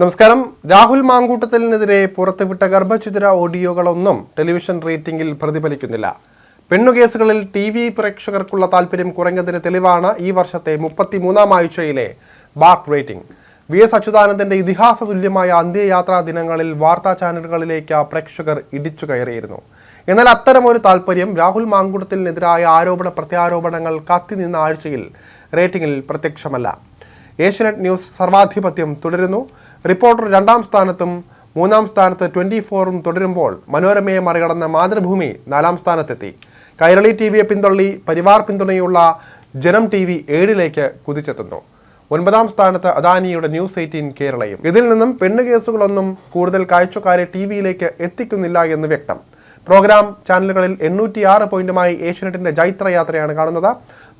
നമസ്കാരം. രാഹുൽ മാങ്കൂട്ടത്തിനെതിരെ പുറത്തുവിട്ട ഗർഭചിത്ര ഓഡിയോകളൊന്നും ടെലിവിഷൻ റേറ്റിംഗിൽ പ്രതിഫലിക്കുന്നില്ല. പെണ്ണുകേസുകളിൽ ടി വി പ്രേക്ഷകർക്കുള്ള താല്പര്യം കുറഞ്ഞതിന് തെളിവാണ് ഈ വർഷത്തെ മുപ്പത്തിമൂന്നാം ആഴ്ചയിലെ ബാക്ക് റേറ്റിംഗ്. വി എസ് അച്യുതാനന്ദന്റെ ഇതിഹാസ തുല്യമായ അന്ത്യയാത്രാ ദിനങ്ങളിൽ വാർത്താ ചാനലുകളിലേക്ക് പ്രേക്ഷകർ ഇടിച്ചു കയറിയിരുന്നു. എന്നാൽ അത്തരമൊരു താല്പര്യം രാഹുൽ മാങ്കൂട്ടത്തിനെതിരായ ആരോപണ പ്രത്യാരോപണങ്ങൾ കത്തിനിന്ന ആഴ്ചയിൽ റേറ്റിംഗിൽ പ്രത്യക്ഷമല്ല. ഏഷ്യനെറ്റ് ന്യൂസ് സർവാധിപത്യം തുടരുന്നു. റിപ്പോർട്ടർ രണ്ടാം സ്ഥാനത്തും മൂന്നാം സ്ഥാനത്ത് ട്വന്റി ഫോറും തുടരുമ്പോൾ മനോരമയെ മറികടന്ന മാതൃഭൂമി നാലാം സ്ഥാനത്തെത്തി. കൈരളി ടി വിയെ പിന്തള്ളി പരിവാർ പിന്തുണയുള്ള ജനം ടി വി ഏഴിലേക്ക് കുതിച്ചെത്തുന്നു. ഒൻപതാം സ്ഥാനത്ത് അദാനിയുടെ ന്യൂസ് എയ്റ്റീൻ കേരളയും. ഇതിൽ നിന്നും പെണ്ണ് കേസുകളൊന്നും കൂടുതൽ കാഴ്ചക്കാരെ ടി വിയിലേക്ക് എത്തിക്കുന്നില്ല എന്ന് വ്യക്തം. പ്രോഗ്രാം ചാനലുകളിൽ എണ്ണൂറ്റി ആറ് പോയിന്റുമായി ഏഷ്യനെറ്റിന്റെ ജൈത്രയാത്രയാണ് കാണുന്നത്.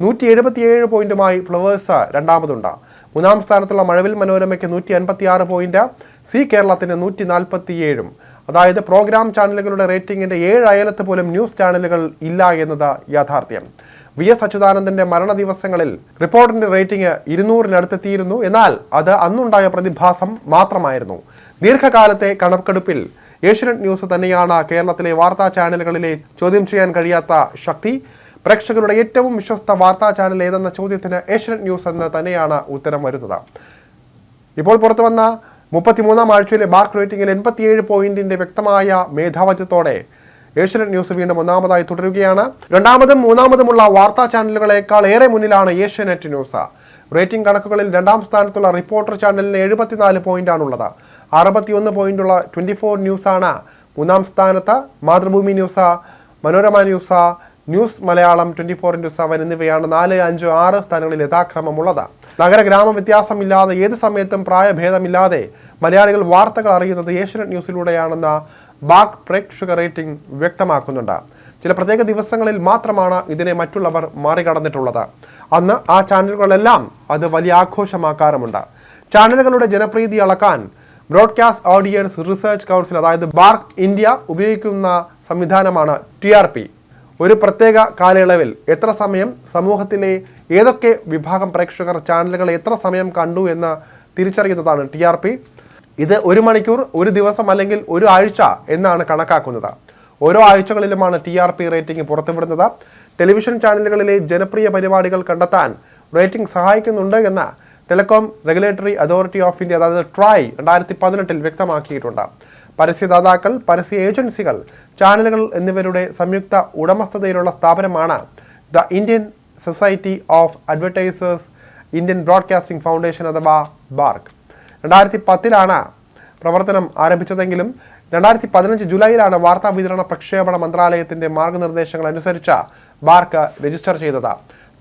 നൂറ്റി എഴുപത്തിയേഴ് പോയിന്റുമായി ഫ്ലവേഴ്സ് രണ്ടാമതുണ്ട്. മൂന്നാം സ്ഥാനത്തുള്ള മഴവിൽ മനോരമയ്ക്ക് നൂറ്റി അൻപത്തി ആറ് പോയിന്റ് സി കേരളത്തിന് നൂറ്റി നാൽപ്പത്തിയേഴും അതായത് പ്രോഗ്രാം ചാനലുകളുടെ റേറ്റിംഗിന്റെ ഏഴ് അയലത്ത് പോലും ന്യൂസ് ചാനലുകൾ ഇല്ല എന്നത് യാഥാർത്ഥ്യം. വി എസ് അച്യുതാനന്ദന്റെ മരണ ദിവസങ്ങളിൽ റിപ്പോർട്ടിന്റെ റേറ്റിംഗ് ഇരുന്നൂറിനടുത്തെത്തിയിരുന്നു. എന്നാൽ അത് അന്നുണ്ടായ പ്രതിഭാസം മാത്രമായിരുന്നു. ദീർഘകാലത്തെ കണക്കെടുപ്പിൽ ഏഷ്യനെറ്റ് ന്യൂസ് തന്നെയാണ് കേരളത്തിലെ വാർത്താ ചാനലുകളിലെ ചോദ്യം ചെയ്യാൻ കഴിയാത്ത ശക്തി. പ്രേക്ഷകരുടെ ഏറ്റവും വിശ്വസ്ത വാർത്താ ചാനൽ ഏതെന്ന ചോദ്യത്തിന് ഏഷ്യനെറ്റ് ന്യൂസ് എന്ന് തന്നെയാണ് ഉത്തരം വരുന്നത്. ഇപ്പോൾ പുറത്തു വന്ന മുപ്പത്തിമൂന്നാം ആഴ്ചയിലെ മാർക്ക് റേറ്റിംഗിൽ എൺപത്തിയേഴ് പോയിന്റിന്റെ വ്യക്തമായ മേധാവിത്വത്തോടെ ഏഷ്യനെറ്റ് ന്യൂസ് വീണ്ടും ഒന്നാമതായി തുടരുകയാണ്. രണ്ടാമതും മൂന്നാമതുമുള്ള വാർത്താ ചാനലുകളേക്കാൾ ഏറെ മുന്നിലാണ് ഏഷ്യനെറ്റ് ന്യൂസ്. റേറ്റിംഗ് കണക്കുകളിൽ രണ്ടാം സ്ഥാനത്തുള്ള റിപ്പോർട്ടർ ചാനലിന് എഴുപത്തിനാല് പോയിന്റാണുള്ളത്. അറുപത്തിയൊന്ന് പോയിന്റുള്ള ട്വന്റി ഫോർ ന്യൂസാണ് മൂന്നാം സ്ഥാനത്ത്. Mathrubhumi news Manorama news news Malayalam twenty four into seven എന്നിവയാണ് നാല് അഞ്ച് ആറ് സ്ഥാനങ്ങളിൽ യഥാക്രമമുള്ളത്. നഗര ഗ്രാമ വ്യത്യാസമില്ലാതെ ഏത് സമയത്തും പ്രായഭേദമില്ലാതെ മലയാളികൾ വാർത്തകൾ അറിയുന്നത് ഏഷ്യനെറ്റ് ന്യൂസിലൂടെയാണെന്ന ബാക്ക് പ്രേക്ഷക റേറ്റിംഗ് വ്യക്തമാക്കുന്നുണ്ട്. ചില പ്രത്യേക ദിവസങ്ങളിൽ മാത്രമാണ് ഇതിനെ മറ്റുള്ളവർ മറികടന്നിട്ടുള്ളത്. അന്ന് ആ ചാനലുകളെല്ലാം അത് വലിയ ആഘോഷമാക്കാറുമുണ്ട്. ചാനലുകളുടെ ജനപ്രീതി അളക്കാൻ ബ്രോഡ്കാസ്റ്റ് ഓഡിയൻസ് റിസർച്ച് കൗൺസിൽ അതായത് ബാർക്ക് ഇന്ത്യ ഉപയോഗിക്കുന്ന സംവിധാനമാണ് ടി ആർ പി. ഒരു പ്രത്യേക കാലയളവിൽ എത്ര സമയം സമൂഹത്തിലെ ഏതൊക്കെ വിഭാഗം പ്രേക്ഷകർ ചാനലുകൾ എത്ര സമയം കണ്ടു എന്ന് തിരിച്ചറിയുന്നതാണ് ടി ആർ പി. ഇത് ഒരു മണിക്കൂർ ഒരു ദിവസം അല്ലെങ്കിൽ ഒരു ആഴ്ച എന്നാണ് കണക്കാക്കുന്നത്. ഓരോ ആഴ്ചകളിലുമാണ് ടി ആർ പി റേറ്റിംഗ് പുറത്തുവിടുന്നത്. ടെലിവിഷൻ ചാനലുകളിലെ ജനപ്രിയ പരിപാടികൾ കണ്ടെത്താൻ റേറ്റിംഗ് സഹായിക്കുന്നുണ്ട് എന്ന് telecom regulatory authority of India അതായത് ട്രായ് രണ്ടായിരത്തി പതിനെട്ടിൽ വ്യക്തമാക്കിയിട്ടുണ്ട്. പരസ്യദാതാക്കൾ പരസ്യ ഏജൻസികൾ ചാനലുകൾ എന്നിവരുടെ സംയുക്ത ഉടമസ്ഥതയിലുള്ള സ്ഥാപനമാണ് the Indian society of advertisers Indian broadcasting foundation അഥവാ ബാർക്ക്. രണ്ടായിരത്തി പത്തിലാണ് പ്രവർത്തനം ആരംഭിച്ചതെങ്കിലും രണ്ടായിരത്തി പതിനഞ്ച് ജൂലൈയിലാണ് വാർത്താ വിതരണ പ്രക്ഷേപണ മന്ത്രാലയത്തിന്റെ മാർഗനിർദ്ദേശങ്ങൾ അനുസരിച്ച് ബാർക്ക് രജിസ്റ്റർ ചെയ്തത്.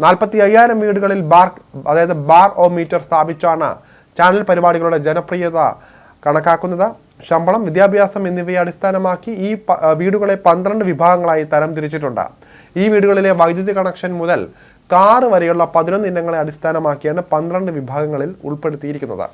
നാൽപ്പത്തി അയ്യായിരം വീടുകളിൽ ബാർക്ക് അതായത് ബാർ ഓ മീറ്റർ സ്ഥാപിച്ചാണ് ചാനൽ പരിപാടികളുടെ ജനപ്രിയത കണക്കാക്കുന്നത്. ശമ്പളം വിദ്യാഭ്യാസം എന്നിവയെ അടിസ്ഥാനമാക്കി ഈ വീടുകളെ പന്ത്രണ്ട് വിഭാഗങ്ങളായി തരം തിരിച്ചിട്ടുണ്ട് ഈ വീടുകളിലെ വൈദ്യുതി കണക്ഷൻ മുതൽ കാറ് വരെയുള്ള പതിനൊന്ന് ഇനങ്ങളെ അടിസ്ഥാനമാക്കിയാണ് പന്ത്രണ്ട് വിഭാഗങ്ങളിൽ ഉൾപ്പെടുത്തിയിരിക്കുന്നത്.